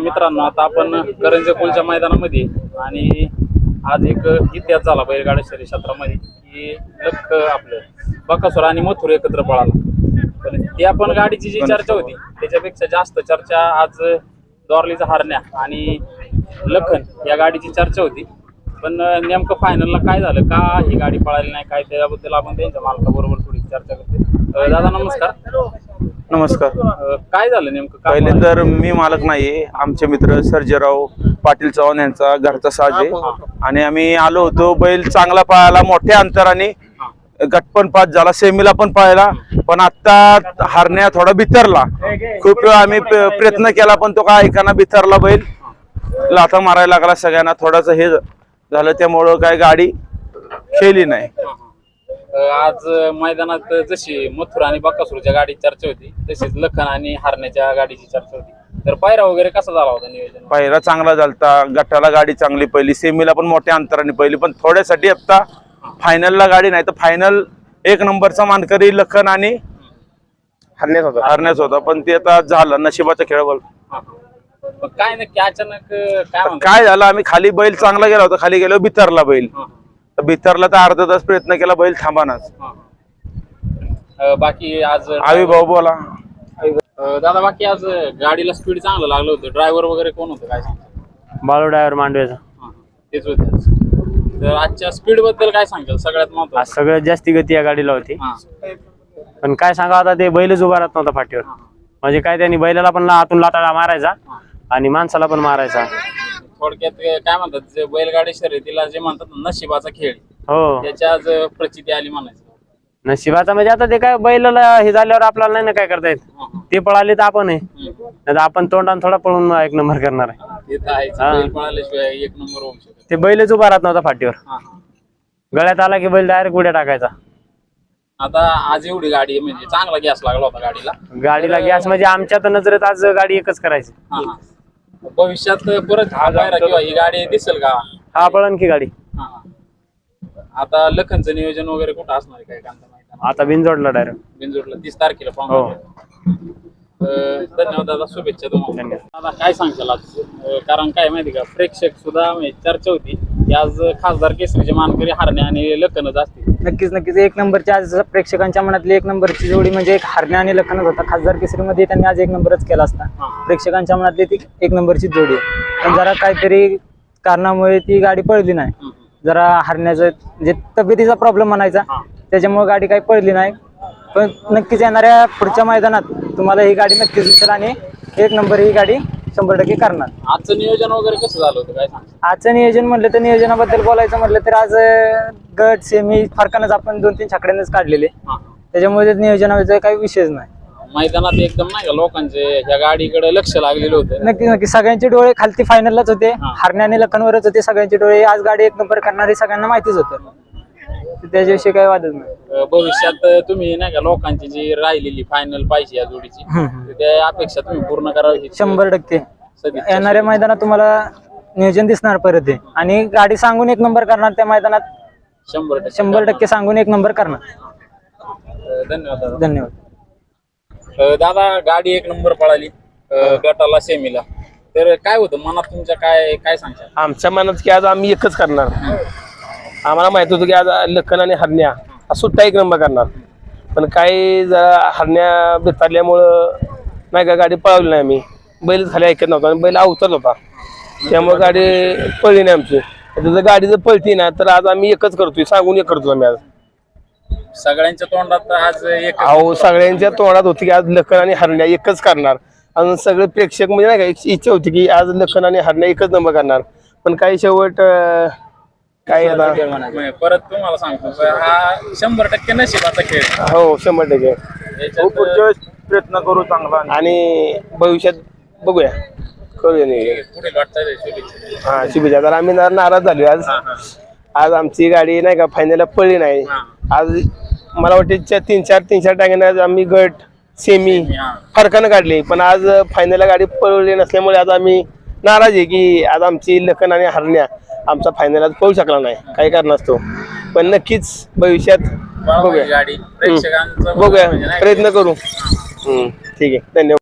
मित्रांनो आता आपण करंजे कोलच्या मैदानामध्ये आणि आज एक इतिहास झाला बैलगाड्या शरीर क्षेत्रामध्ये की लख आपलं बकासूर आणि मथुर एकत्र पळाला. पण त्या पण गाडीची जी चर्चा होती त्याच्यापेक्षा जास्त चर्चा आज दॉर्लीचा हारण्या आणि लखन या गाडीची चर्चा होती. पण नेमकं फायनलला काय झालं? का ही गाडी पळाली नाही? काय त्याबद्दल आपण त्यांच्या मालकाबरोबर थोडी चर्चा करते दादा नमस्कार. नमस्कार. अं, काय झालं नेमकं? काय पहिले? तर मी मालक नाहीये. आमचे मित्र सर्जेराव पाटील चव्हाण यांचा घरचा साज. आहे आणि आम्ही आलो होतो बैल चांगला पळाला मोठ्या अंतराने. गट पण पास झाला सेमीला पण पळाला. पण आता हारण्या थोडा बिथरला खूप वेळा आम्ही प- प्रयत्न केला पण तो काय ऐकाना बिथरला बैल. लाथा मारायला लागला सगळ्यांना. थोडास हे झालं त्यामुळं काय गाडी खेळली नाही. आज मैदानात जशी मथुर आणि बकासूरच्या गाडीची चर्चा होती तशीच लखन आणि हारण्याच्या गाडीची चर्चा होती. तर पायरा वगैरे कसा झाला होता नियोजन? पहिला चांगला झालता गटाला गाडी चांगली पहिली सेमीला पण मोठ्या अंतराने पहिली पण थोड्यासाठी आता फायनलला गाडी नाही तर फायनल एक नंबरचा मानकरी लखन आणि हरण्याच होता. हरण्याच होता पण ते आता झालं नशिबाचा खेळ बोल. मग काय नक्की अचानक काय झालं आम्ही खाली बैल चांगला गेला होता खाली गेलो बिथरला बैल. तर बिथरला तर अर्धा तास प्रयत्न केला बैल थांबानाच. अ, बाकी आज आवी भाऊ बोला. अ, दादा बाकी आज गाडीला स्पीड चांगलं लागलं होतं. ड्रायव्हर वगैरे कोण होतं? काय सांगता? बाळू ड्रायव्हर मांडव्याचा हा, हा. तेच होते. आज तर आजच्या स्पीडबद्दल काय सांगाल? सगळ्यात आज महत्वाचं सगळ्यात जास्ती गती या गाडीला होती. हा, पण काय सांगा आता ते बैलच उभा राहत नव्हता फाटीवर. म्हणजे काय त्यांनी बैलाला पण आतून लाताळा मारायचा आणि माणसाला पण मारायचा. थोडक्यात काय म्हणतात जे बैलगाडी शर्यतीला जे म्हणतात ना, नशिबाचा खेळ. हो. त्याच्या आज प्रचिती आली म्हणायचं. नशिबाचा म्हणजे आता ते काय बैलाला हे झाल्यावर आपल्याला नाही ना काय करता येत. हा, हा. ते पळाले तर आपण आहे हम्म. नाही तर आपण तोंडाने थोडा पळून एक नंबर करणार आहे. ते तर आहेच. हा. बैल पळाल्याशिवाय एक नंबर होऊ शकत ते बैलच उभा राहत नव्हता फाटीवर. हा, हा. गळ्यात आला की बैल डायरेक्ट उड्या टाकायचा. आता आज एवढी गाडी आहे, म्हणजे चांगला गॅस लागला होता गाडीला. गाडीला गॅस म्हणजे आमच्या तर नजरेत आज गाडी एकच करायची. हा, हा. भविष्यात परत हा पायरा किंवा ही गाडी दिसेल का? हा पळण की गाडी. हा, हा. आता लखनचं नियोजन वगैरे कुठं असणार आहे काय? कांदा मैदान आता बिनजोडला डायरेक्ट बिंजोडला तीस तारखेला हो. पाहून धन्यवाद दादा शुभेच्छा तुम्हाला. धन्यवाद. दादा काय सांगशाल आज? अं, कारण काय माहिती का? प्रेक्षक सुद्धा म्हणजे चर्चा होती. की आज खासदार केसरीचे मानकरी हारणे आणि लखनच असतील. नक्कीच नक्कीच. एक नंबरची आज प्रेक्षकांच्या मनातली एक नंबरची जोडी म्हणजे एक हरण्या आणि लखनच होता. खासदार केसरीमध्ये त्यांनी आज एक नंबरच केला असता. प्रेक्षकांच्या मनातली ती एक नंबरची जोडी आहे. पण जरा काहीतरी कारणामुळे ती गाडी पळली नाही. जरा हरण्याचं म्हणजे तब्येतीचा प्रॉब्लेम म्हणायचा. त्याच्यामुळे गाडी काही पळली नाही. पण नक्कीच येणाऱ्या पुढच्या मैदानात तुम्हाला ही गाडी नक्कीच दिसेल आणि एक नंबर ही गाडी शंभर टक्के करणार. आजचं नियोजन वगैरे कसं झालं होतं? काय आजचं नियोजन म्हटलं तर नियोजनाबद्दल बोलायचं म्हटलं तर आज अं, गट सेमी फरकानच आपण दोन तीन छकड्यांनाच काढलेले. त्याच्यामुळे नियोजनाचा काही विषयच नाही. मैदानात एकदम नाही का लोकांचे ह्या गाडीकडे लक्ष लागलेलं होतं? नक्की नक्की. सगळ्यांचे डोळे खालती फायनललाच होते. हा. हरण्या आणि लखनवरच होते सगळ्यांचे डोळे. आज गाडी एक नंबर करणारे सगळ्यांना माहितीच होतं. तर त्याच्याविषयी काही वादच नाही. अं, भविष्यात तुम्ही नाही का लोकांची जी राहिलेली फायनल पाहिजे या जोडीची हम्म, हम्म. तर त्या अपेक्षा तुम्ही पूर्ण करावी हीच शंभर टक्के. सदिच्छा. येणाऱ्या मैदानात तुम्हाला नियोजन दिसणार परत आहे आणि गाडी सांगून एक नंबर करणार त्या मैदानात. शंभर टक्के शंभर टक्के सांगून एक नंबर करणार. अं, धन्यवाद दादा. धन्यवाद. अं, दादा गाडी एक नंबर पळाली अं, गटाला सेमीला तर काय होतं मनात तुमच्या काय काय सांगशाल? आमच्या मनात की आज आम्ही एकच करणार. आम्हाला माहीत होतं की आज लखन आणि हरण्या हा सुट्टा एक नंबर करणार. पण काही जरा हरण्या बेतारल्यामुळं नाही का गाडी पळवली नाही आम्ही. बैलच खाली ऐकत नव्हता आणि बैल अवतरत होता. त्यामुळे गाडी पळली नाही आमची. जर गाडी जर पळती ना तर आज आम्ही एकच करतोय सांगून एक करतो आम्ही आज. सगळ्यांच्या तोंडात आज एक अहो सगळ्यांच्या तोंडात होती की आज लखन आणि हरण्या एकच करणार. आणि सगळे प्रेक्षक म्हणजे नाही का इच्छा होती की आज लखन आणि हरण्या एकच नंबर करणार. पण काही शेवट काय आता परत तुम्हाला सांगतो हा शंभर टक्के नशिबाचा खेळ आहे. हो शंभर टक्के याच्यात, पुढच्या वेळेस प्रयत्न करू चांगला आणि भविष्यात बघूया करूया नियोजन. पुढील वाटचाल शुभेच्छा हा शुभेच्छा तर आम्ही ना- नाराज झालो आज हा, हा. आज आमची गाडी नाही का फायनलला पडली नाही हा. आज मला वाटते च्या- तीन चार तीन चार टाक्याने आज आम्ही गट सेमी हा. फरकानं काढली पण आज फायनलला गाडी पळवली नसल्यामुळे आज आम्ही नाराज आहे की आज आमची लखन आणि हरण्या आमचा फायनल आज पळू शकला नाही. काही कारणास्तव पण नक्कीच भविष्यात बघूया. गाडी. प्रेक्षकांचं बघूया. प्रयत्न करू. हम्म, ठीक आहे. धन्यवाद.